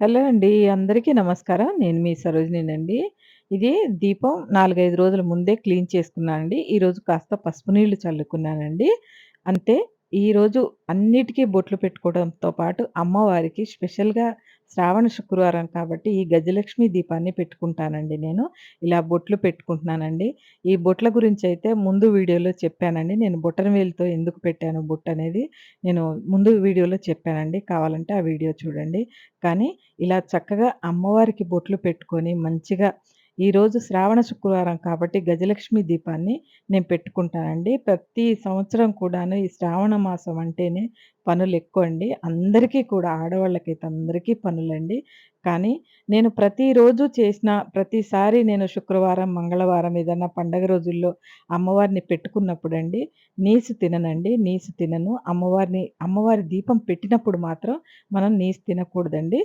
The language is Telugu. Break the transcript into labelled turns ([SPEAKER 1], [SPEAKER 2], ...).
[SPEAKER 1] హలో అండి. అందరికీ నమస్కారం. నేను మీ సరోజినినండి. ఇది దీపం 4, 5 రోజుల ముందే క్లీన్ చేసుకున్నానండి. ఈరోజు కాస్త పసుపు నీళ్ళు చల్లుకున్నానండి. అంతే ఈరోజు అన్నిటికీ బొట్లు పెట్టుకోవడంతో పాటు అమ్మవారికి స్పెషల్‌గా శ్రావణ శుక్రవారం కాబట్టి ఈ గజలక్ష్మి దీపాన్ని పెట్టుకుంటానండి నేను. ఇలా బొట్లు పెట్టుకుంటున్నానండి. ఈ బొట్ల గురించయితే ముందు వీడియోలో చెప్పానండి. నేను బొటనవేలుతో ఎందుకు పెట్టాను బొట్టనేది నేను ముందు వీడియోలో చెప్పానండి. కావాలంటే ఆ వీడియో చూడండి. కానీ ఇలా చక్కగా అమ్మవారికి బొట్లు పెట్టుకొని మంచిగా ఈరోజు శ్రావణ శుక్రవారం కాబట్టి గజలక్ష్మి దీపాన్ని నేను పెట్టుకుంటానండి. ప్రతి సంవత్సరం కూడాను ఈ శ్రావణ మాసం అంటేనే పనులు ఎక్కువ అండి అందరికీ కూడా ఆడవాళ్ళకైతే అందరికీ పనులండి. కానీ నేను ప్రతిరోజు చేసిన ప్రతిసారి నేను శుక్రవారం, మంగళవారం ఏదన్నా పండగ రోజుల్లో అమ్మవారిని పెట్టుకున్నప్పుడండి నీసు తిననండి. నీసు తినను. అమ్మవారిని అమ్మవారి దీపం పెట్టినప్పుడు మాత్రం మనం నీసు తినకూడదండి.